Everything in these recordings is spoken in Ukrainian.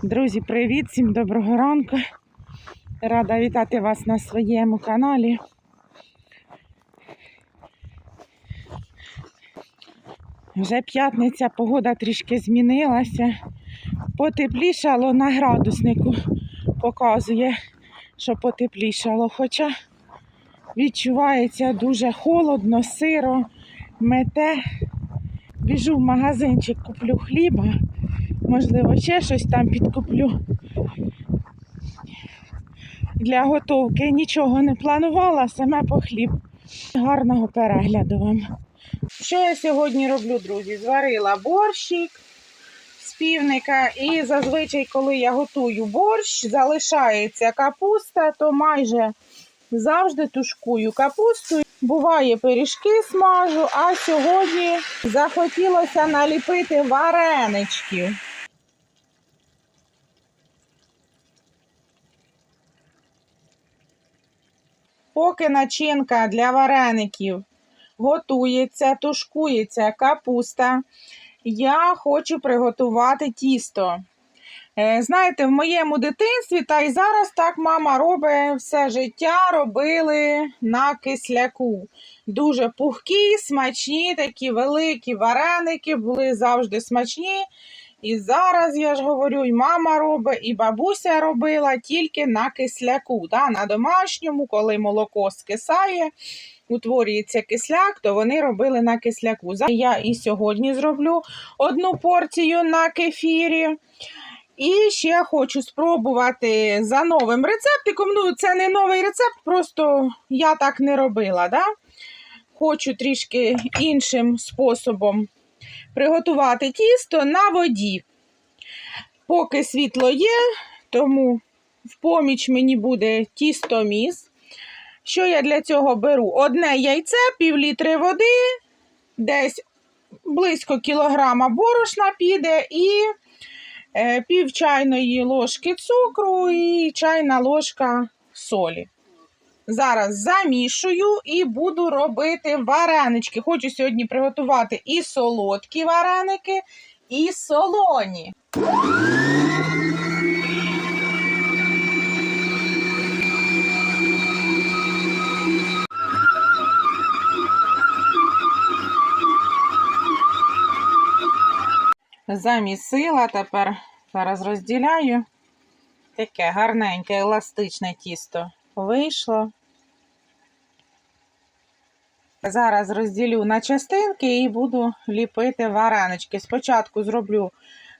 Друзі, привіт! Всім доброго ранку. Рада вітати вас на своєму каналі. Вже п'ятниця, погода трішки змінилася. Потеплішало на градуснику. Показує, що потеплішало. Хоча відчувається дуже холодно, сиро, мете. Біжу в магазинчик, куплю хліба. Можливо, ще щось там підкуплю. Для готовки нічого не планувала, саме по хліб. Гарного перегляду вам. Що я сьогодні роблю, друзі? Зварила борщик з півника, і зазвичай, коли я готую борщ, залишається капуста, то майже завжди тушкую капусту. Буває, пиріжки смажу, а сьогодні захотілося наліпити вареничків. Поки начинка для вареників готується, тушкується капуста, я хочу приготувати тісто. Е, Знаєте, в моєму дитинстві, та й зараз так мама робить все життя, робили на кисляку. Дуже пухкі, смачні, такі великі вареники були завжди смачні. І зараз я ж говорю, і мама робить, і бабуся робила тільки на кисляку. Да? На домашньому, коли молоко скисає, утворюється кисляк, то вони робили на кисляку. Я і сьогодні зроблю одну порцію на кефірі. І ще хочу спробувати за новим рецептиком. Ну, це не новий рецепт, просто я так не робила. Да? Хочу трішки іншим способом приготувати тісто на воді. Поки світло є, тому в поміч мені буде тістоміс. Що я для цього беру? Одне яйце, пів літри води, десь близько кілограма борошна піде і е, пів чайної ложки цукру і чайна ложка солі. Зараз замішую і буду робити варенички. Хочу сьогодні приготувати і солодкі вареники, і солоні. Замісила, тепер зараз розділяю. Таке гарненьке, еластичне тісто вийшло. Зараз розділю на частинки і буду ліпити варенички. Спочатку зроблю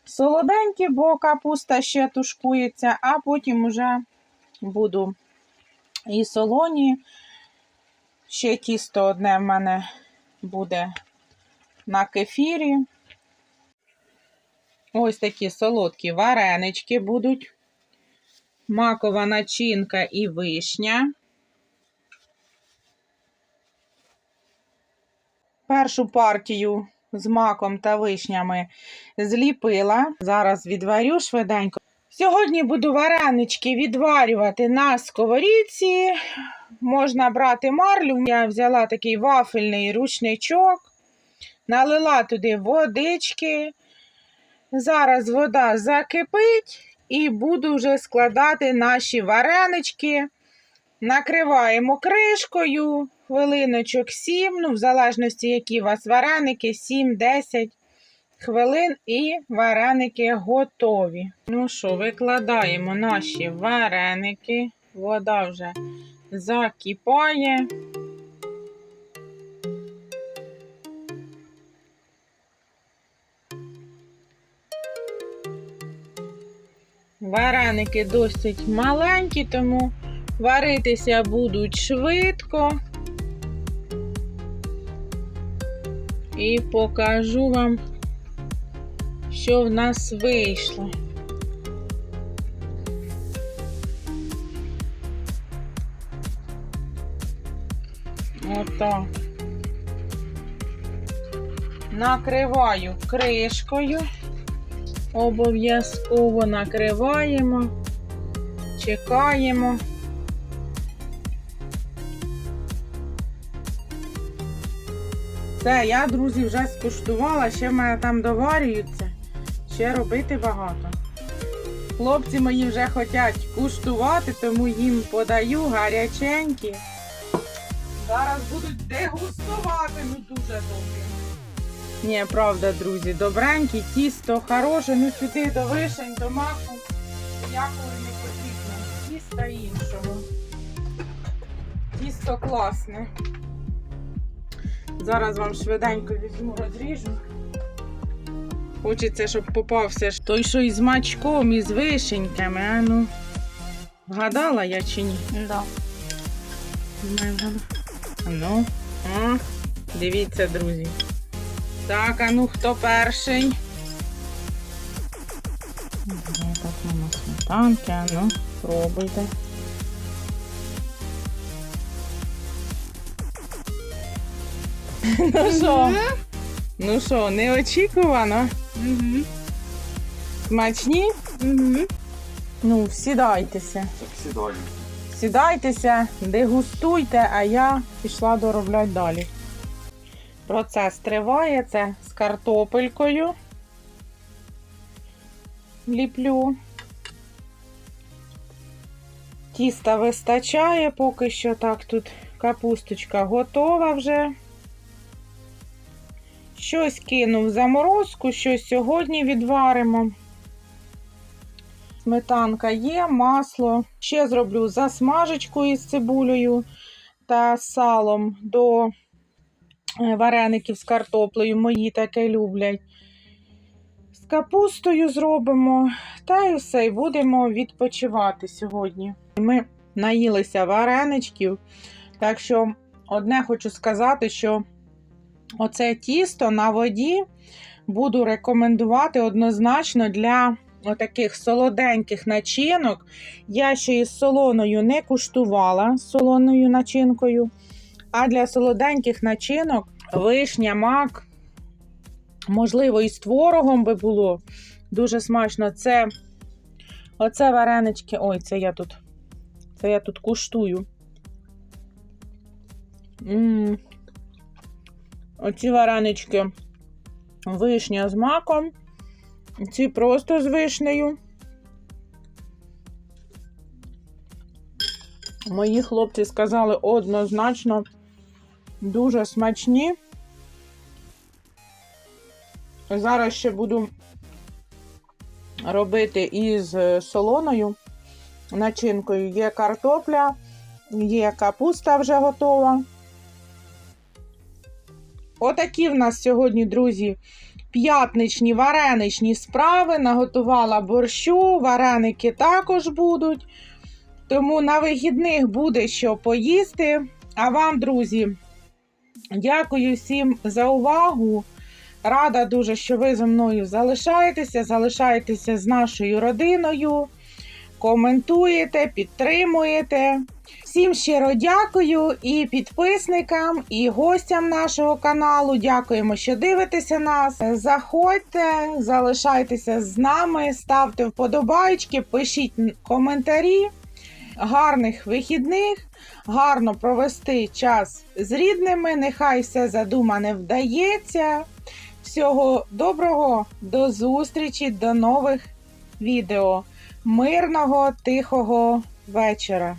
солоденькі, бо капуста ще тушкується, а потім уже буду і солоні. Ще тісто одне в мене буде на кефірі. Ось такі солодкі варенички будуть. Макова начинка і вишня. Першу партію з маком та вишнями зліпила. Зараз відварю швиденько. Сьогодні буду варенички відварювати на сковорідці. Можна брати марлю. Я взяла такий вафельний рушничок, налила туди водички. Зараз вода закипить і буду вже складати наші варенички. Накриваємо кришкою, хвилиночок 7, ну, в залежності, які у вас вареники, 7-10 хвилин і вареники готові. Ну що, викладаємо наші вареники. Вода вже закипає. Вареники досить маленькі, тому варитися будуть швидко. І покажу вам, що в нас вийшло. Отак. Накриваю кришкою. Обов'язково накриваємо, чекаємо. Все, я, друзі, вже скуштувала, ще в мене там доварюються. Ще робити багато. Хлопці мої вже хочуть куштувати, тому їм подаю гаряченькі. Зараз будуть дегустувати, ну дуже добре. Ні, правда, друзі, добренькі, тісто хороше, ну сюди до вишень, до маку. Ніякого не потрібно. Тіста іншого. Тісто класне. Зараз вам швиденько візьму, розріжу. Хочеться, щоб попався той, що із мачком, із вишеньками, а ну. Вгадала я чи ні? Да. Не вгадала. Ну. О, дивіться, друзі. Так, а ну хто перший? Так мама сметанки, а ну, пробуйте. Ну що? Ну що, неочікувано? Угу. Смачні? Угу. Ну, сідайтеся. Так сідай. Сідайтеся, дегустуйте, а я пішла доробляти далі. Процес триває, це з картопелькою. Ліплю. Тіста вистачає, поки що так тут капусточка готова вже. Щось кинув в заморозку, щось сьогодні відваримо. Сметанка є, масло. Ще зроблю засмажечку із цибулею та салом до вареників з картоплею. Мої таке люблять. З капустою зробимо. Та й все, і будемо відпочивати сьогодні. Ми наїлися вареничків. Так що, одне хочу сказати, що оце тісто на воді буду рекомендувати однозначно для отаких солоденьких начинок. Я ще із солоною не куштувала солоною начинкою. А для солоденьких начинок вишня, мак, можливо, і з творогом би було. Дуже смачно. Це оце варенички. Ой, це я тут. Це я тут куштую. м Оці варенички. Вишня з маком. Ці просто з вишнею. Мої хлопці сказали однозначно дуже смачні. Зараз ще буду робити із солоною начинкою. Є картопля, є капуста вже готова. Отакі в нас сьогодні, друзі, п'ятничні вареничні справи. Наготувала борщу, вареники також будуть. Тому на вихідних буде що поїсти. А вам, друзі, дякую всім за увагу. Рада дуже, що ви зі мною залишаєтеся, залишаєтеся з нашою родиною, коментуєте, підтримуєте. Всім щиро дякую і підписникам, і гостям нашого каналу. Дякуємо, що дивитеся нас. Заходьте, залишайтеся з нами, ставте вподобайки, пишіть коментарі. Гарних вихідних, гарно провести час з рідними. Нехай все задумане вдається. Всього доброго, до зустрічі, до нових відео. Мирного, тихого вечора.